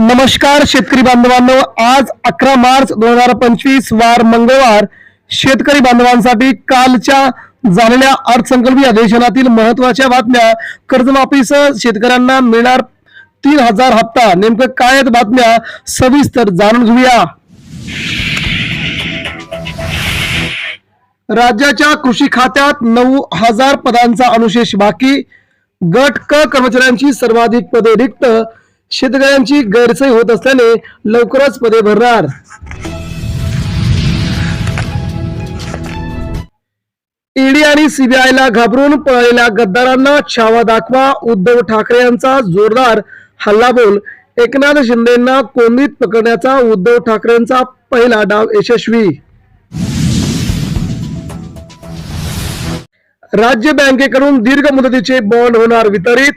नमस्कार शेतकरी बांधवांनो. आज अकरा मार्च दोन हजार पंचवीस वार मंगळवार. शेतकरी बांधवांसाठी कालच्या झालेल्या अर्थसंकल्पीय अधिवेशनातील महत्त्वाच्या बातम्या. कर्जमाफीसह शेतकऱ्यांना मिळणार तीन हजार हप्ता. नेमकं काय आहेत बातम्या? सविस्तर जाणून घेऊया. राज्याच्या कृषी खात्यात नऊ हजार पदांचा अनुशेष बाकी. गट क कर्मचाऱ्यांची सर्वाधिक पदे रिक्त. शेतकऱ्यांची गैरसोय होत असल्याने लवकरच पदे भरणार. ईडी आणि सीबीआय ला घाबरून पळलेल्या गद्दारांना छावा दाखवा उद्धव ठाकरे यांचा जोरदार हल्लाबोल एकनाथ शिंदेना कोंडीत पकडण्याचा उद्धव ठाकरेंचा पहिला डाव यशस्वी. राज्य बँकेकडून दीर्घ मुदतीचे बॉन्ड होणार वितरित.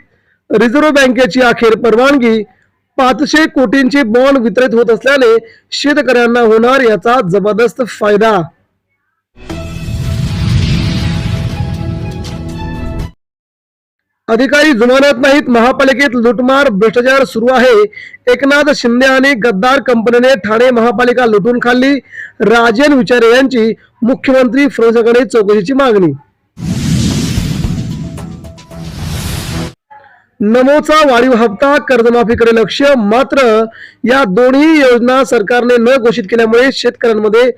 रिझर्व्ह बँकेची अखेर परवानगी पाचशे कोटींचे बॉन्ड वितरित होत असल्याने शेतकऱ्यांना होणार याचा जबरदस्त फायदा. अधिकारी जुमानत नाहीत महापालिकेत लुटमार भ्रष्टाचार सुरू आहे. एकनाथ शिंदे आणि गद्दार कंपनीने ठाणे महापालिका लुटून खाल्ली. राजन विचारे यांची मुख्यमंत्री फडणवीसांकडे चौकशीची मागणी. नमोचा वाढीव हप्ता कर्जमाफीकडे लक्ष. मात्र या दोन्ही योजना सरकारने न घोषित केल्यामुळे शेतकऱ्यांमध्ये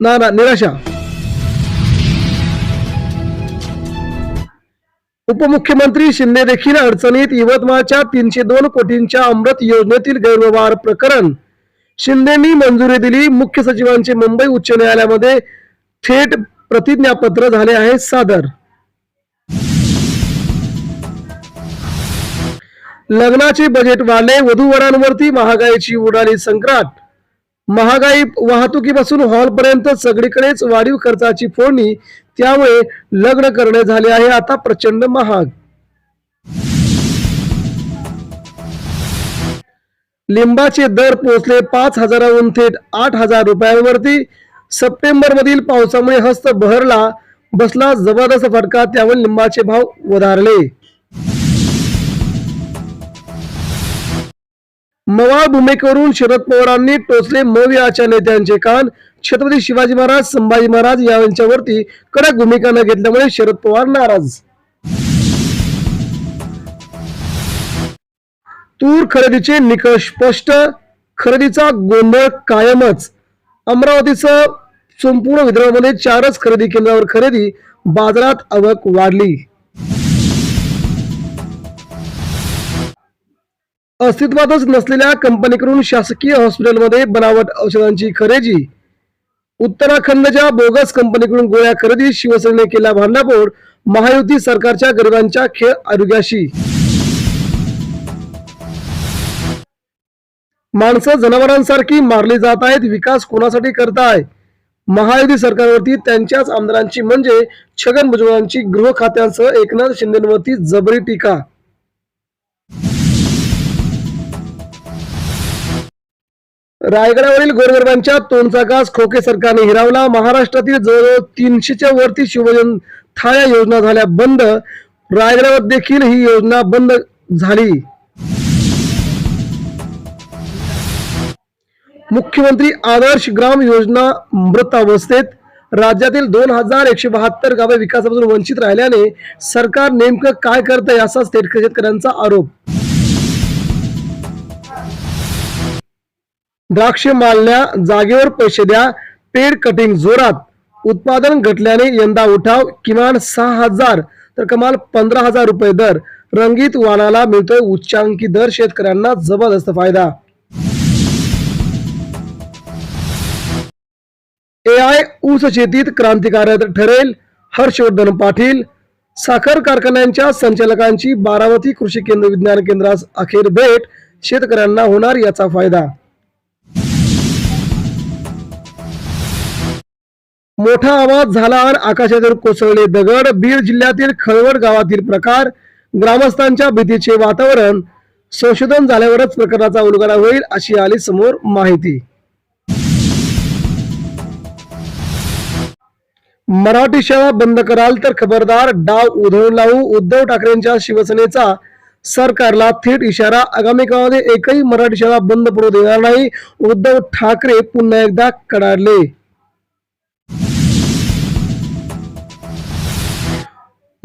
नारा निराशा. उपमुख्यमंत्री शिंदे देखील अडचणीत. यवतमाळच्या तीनशे दोन कोटींच्या अमृत योजनेतील गैरव्यवहार प्रकरण. शिंदेनी मंजुरी दिली. मुख्य सचिवांचे मुंबई उच्च न्यायालयामध्ये थेट प्रतिज्ञापत्र झाले आहे सादर. लग्नाचे बजेट वाढले वधूवरांवरती महागाईची उडाली संक्राट महागाई वाहतुकीपासून हॉलपर्यंत सगळीकडेच वाढीव खर्चाची फोडणी त्यामुळे लग्न करणे झाले आहे आता प्रचंड महाग. लिंबाचे दर पोहोचले पाच हजाराहून थेट आठ हजार रुपयांवरती. सप्टेंबर मधील पावसामुळे हस्त बहरला बसला जबरदस्त फटका त्यावर लिंबाचे भाव वधारले. मवाळ भूमिकेवरून शरद पवारांनी टोचले मवियाच्या नेत्यांचे कान. छत्रपती शिवाजी महाराज संभाजी महाराज यांच्यावरती कडक भूमिका न घेतल्यामुळे शरद पवार नाराज. तूर खरेदीचे निकष स्पष्ट. खरेदीचा गोंधळ कायमच. अमरावतीचं संपूर्ण विदर्भामध्ये चारच खरेदी केंद्रावर खरेदी. बाजारात आवक वाढली. अस्तित्वातच नसलेल्या कंपनीकडून शासकीय हॉस्पिटलमध्ये बनावट औषधांची खरेदी. उत्तराखंडच्या बोगस कंपनीकडून गोळ्या खरेदी शिवसेनेने केला भांडाफोड महायुती सरकारच्या गरिबांच्या खेळ आरोग्याशी. माणसं जनावरांसारखी मारली जात आहेत विकास कोणासाठी करताय महायुती सरकारवरती त्यांच्याच आमदारांची म्हणजे छगन भुजबळांची गृह खात्यांसह एकनाथ शिंदेवरती जबरी टीका. रायगडावरील गोरगरबांच्या तोंडचाकास खोके सरकारने हिरावला. महाराष्ट्रातील जवळजवळ तीनशेच्या वरती शिवजन थाळ्या योजना झाल्या बंद. रायगडावर देखील ही योजना बंद झाली. मुख्यमंत्री आदर्श ग्राम योजना मृत अवस्थेत राज्यातील दोन हजार एकशे बहात्तर गावे विकासापासून वंचित राहिल्याने सरकार नेमकं काय करतंय याचाच थेट शेतकऱ्यांचा आरोप. द्राक्ष मालण्या जागेवर पैसे द्या पेड कटिंग जोरात. उत्पादन घटल्याने यंदा उठाव किमान सहा हजार तर कमाल पंधरा हजार रुपये दर. रंगीत वाणाला मिळतोय उच्चांकी दर शेतकऱ्यांना जबरदस्त फायदा. ए आय ऊस शेतीत क्रांतिकारक ठरेल हर्षवर्धन पाटील. साखर कारखान्यांच्या संचालकांची बारामती कृषी केंद्र विज्ञान केंद्रास अखेर भेट शेतकऱ्यांना होणार याचा फायदा. मोठा आवाज झाला आणि आकाशातील कोसळले दगड बीड जिल्ह्यातील खळवड गावातील प्रकार ग्रामस्थांच्या भीतीचे वातावरण संशोधन झाल्यावरच प्रकरणाचा उलगडा होईल अशी आली समोर माहिती. मराठी शाळा बंद कराल तर खबरदार डाव उधळून लावू उद्धव ठाकरेंच्या शिवसेनेचा सरकारला थेट इशारा. आगामी काळामध्ये एकही मराठी शाळा बंद पडू देणार नाही. उद्धव ठाकरे पुन्हा एकदा कडाडले.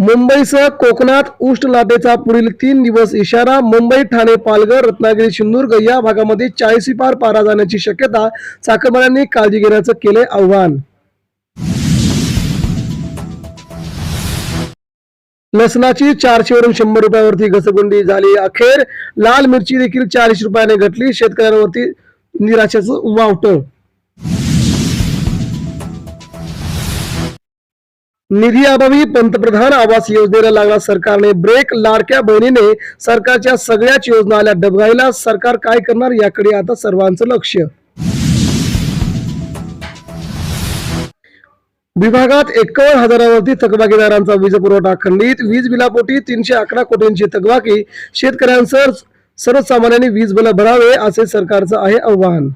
मुंबईसह कोकणात उष्ण लाटेचा पुढील तीन दिवस इशारा. मुंबई ठाणे पालघर रत्नागिरी सिंधुदुर्ग या भागामध्ये चाळीसी पार पारा जाण्याची शक्यता चाकरमान्यांनी काळजी घेण्याचं केले आव्हान. लसणाची चारशेवरून शंभर रुपयावरती घसगुंडी झाली अखेर. लाल मिरची देखील चाळीस रुपयाने घटली. शेतकऱ्यांवरती निराशेचं वावटं निधी अभावी पंतप्रधान आवास योजनेला लागला. सरकारने ब्रेक लाडक्या बहिणीने सरकारच्या सगळ्याच योजना आल्या. डबघाईला सरकार काय करणार याकडे आता सर्वांचं लक्ष. विभागात एकावन्न हजारावरती थकबाकीदारांचा वीज पुरवठा. खंडित वीज बिलापोटी तीनशे अकरा कोटींची थकबाकी. शेतकऱ्यांसह सर्वसामान्यांनी वीज बिल भरावे असे सरकारचं आहे आव्हान.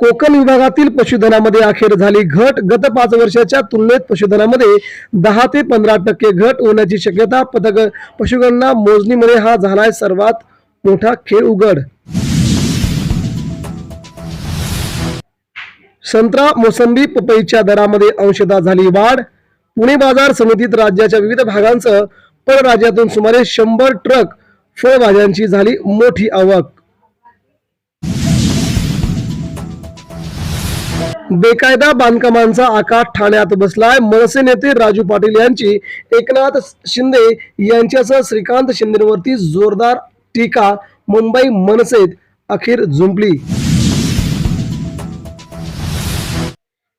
कोकण विभागातील पशुधनामध्ये अखेर झाली घट. गत पाच वर्षाच्या तुलनेत पशुधनामध्ये दहा ते पंधरा टक्के घट होण्याची शक्यता पथक पशुगणना मोजणीमध्ये हा झालाय सर्वात मोठा खेळ उघड. संत्रा मोसंबी पपईच्या दरामध्ये अंशतः झाली वाढ. पुणे बाजार समितीत राज्याच्या विविध भागांसह परराज्यातून सुमारे शंभर ट्रक फळभाज्यांची झाली मोठी आवक. बेकायदा बांधकामांचा आकार ठाण्यात बसलाय. मनसे नेते राजू पाटील यांची एकनाथ शिंदे यांच्यासह श्रीकांत शिंदेवरती जोरदार टीका. मुंबई मनसेत अखेर झुंपली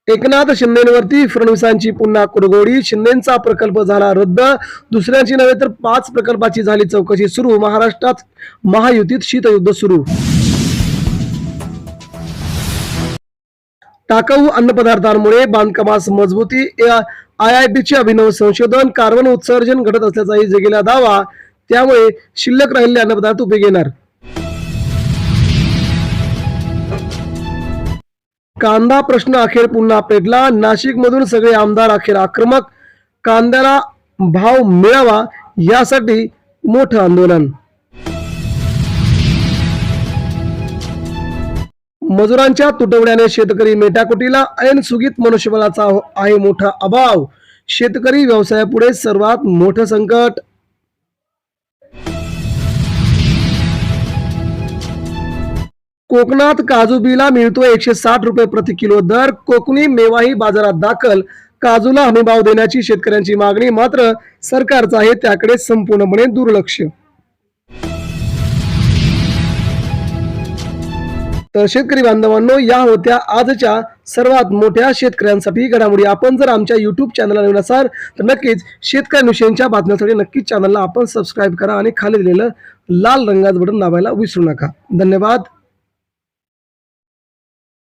एकनाथ शिंदेवरती फडणवीसांची पुन्हा कुरगोडी शिंदेचा प्रकल्प झाला रद्द. दुसऱ्यांची नव्हे तर पाच प्रकल्पाची झाली चौकशी सुरू. महाराष्ट्रात महायुतीत शीतयुद्ध सुरू. टाकाऊ अन्नपदार्थांमुळे बांधकामास मजबूती आय आय टीचे अभिनव संशोधन कार्बन उत्सर्जन घटत असल्याचाही जगेला दावा. त्यामुळे शिल्लक राहिलेले अन्नपदार्थ उभे येणार कांदा प्रश्न अखेर पुन्हा पेटला. नाशिक मधून सगळे आमदार अखेर आक्रमक. कांद्याला भाव मिळावा यासाठी मोठं आंदोलन. मजुरांच्या तुटवड्याने शेतकरी मेटाकुटीला ऐन सुगीत मनुष्यबळाचा आहे मोठा अभाव. शेतकरी व्यवसायापुढे सर्वात मोठं संकट. कोकणात काजू बिला मिळतो एकशे साठ रुपये प्रति किलो दर. कोकणी मेवाही बाजारात दाखल. काजूला हमीभाव देण्याची शेतकऱ्यांची मागणी मात्र सरकारचं आहे त्याकडे संपूर्णपणे दुर्लक्ष. तर शेतकरी बांधवांनो या होत्या आजच्या सर्वात मोठ्या शेतकऱ्यांसाठी घडामोडी. आपण जर आमच्या युट्यूब चॅनलला नवीन असाल तर नक्कीच शेतकऱ्यांविषयीच्या बातम्यांसाठी नक्कीच चॅनलला आपण सबस्क्राईब करा आणि खाली दिलेलं लाल रंगाचं बटन दाबायला विसरू नका. धन्यवाद.